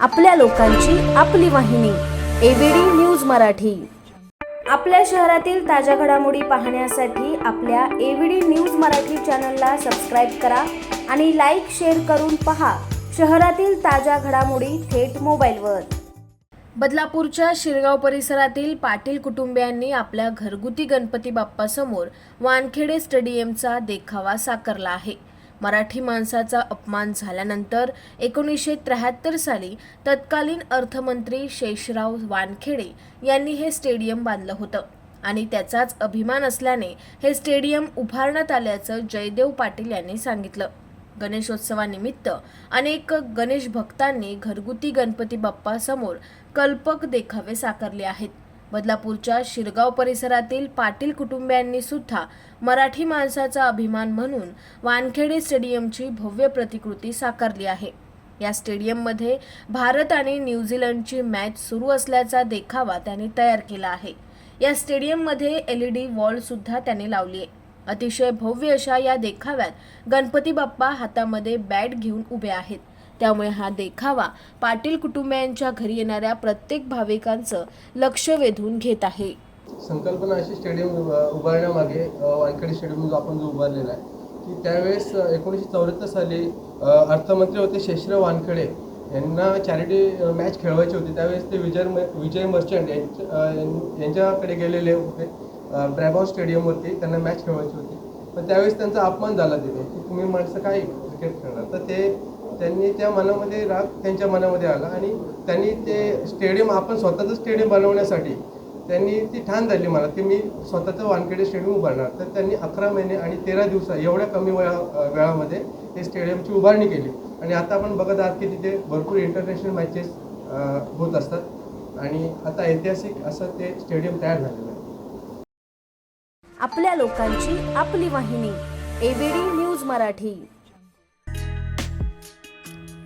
आपल्या लोकांची आपली वाहिनी एबीडी न्यूज मराठी. आपल्या शहरातील ताज्या घडामोडी पाहण्यासाठी आपल्या एबीडी न्यूज मराठी चॅनलला सबस्क्राईब करा आणि लाईक शेअर करून पहा शहरातील ताज्या घडामोडी थेट मोबाईलवर. बदलापूरच्या शिरगाव परिसरातील पाटील कुटुंबियांनी आपल्या घरगुती गणपती बाप्पासमोर वानखेडे स्टेडियमचा देखावा साकारला आहे. मराठी माणसाचा अपमान झाल्यानंतर एकोणीसशे त्र्याहत्तर साली तत्कालीन अर्थमंत्री शेषराव वानखेडे यांनी हे स्टेडियम बांधलं होतं. आणि त्याचाच अभिमान असल्याने हे स्टेडियम उभारण्यात आल्याचं जयदेव पाटील यांनी सांगितलं. गणेशोत्सवानिमित्त अनेक गणेश भक्तांनी घरगुती गणपती बाप्पासमोर कल्पक देखावे साकारले आहेत. बदलापूरच्या शिरगाव परिसरातील पाटील कुटुंबियांनी सुद्धा मराठी माणसाचा अभिमान म्हणून वानखेडे स्टेडियमची भव्य प्रतिकृती साकारली आहे. या स्टेडियममध्ये भारत आणि न्यूझीलंडची मॅच सुरू असल्याचा देखावा त्यांनी तयार केला आहे. या स्टेडियममध्ये एल ई डी वॉलसुद्धा त्यांनी लावली आहे. अतिशय भव्य अशा या देखाव्यात गणपती बाप्पा हातामध्ये बॅट घेऊन उभे आहेत. त्यामुळे हा देखावा पाटील कुटुंबियांच्या घरी येणाऱ्या प्रत्येक भाविकांचं लक्ष वेधून घेत आहे. संकल्पना अशी स्टेडियम उभारण्यामागे वानखेडे स्टेडियम जो आपण जो उभारलेला आहे की त्यावेळेस एकोणीसशे चौऱ्याहत्तर साली अर्थमंत्री होते शेषराव वानखेडे. यांना चॅरिटी मॅच खेळवायची होती. त्यावेळेस ते विजय म- विजय मर्चंट यांच्या यांच्याकडे गेलेले होते. ब्रॅबॉन स्टेडियमवरती त्यांना मॅच खेळवायची होती. पण त्यावेळेस त्यांचा अपमान झाला तिथे की तुम्ही माणसं काय क्रिकेट खेळणार? तर ते त्यांनी त्या मनामध्ये राग त्यांच्या मनामध्ये आला आणि त्यांनी ते स्टेडियम आपण स्वतःचं स्टेडियम बनवण्यासाठी त्यांनी ती ठाण धरली मला की मी स्वतःचं वानखेडे स्टेडियम उभारणार. तर त्यांनी अकरा महिने आणि तेरा दिवसा एवढ्या कमी वेळा वेळामध्ये हे स्टेडियमची उभारणी केली. आणि आता आपण बघत आहात की तिथे भरपूर इंटरनॅशनल मॅचेस होत असतात. आणि आता ऐतिहासिक असं ते स्टेडियम तयार झालेलं आहे. आपल्या लोकांची आपली वाहिनी A B D news Marathi.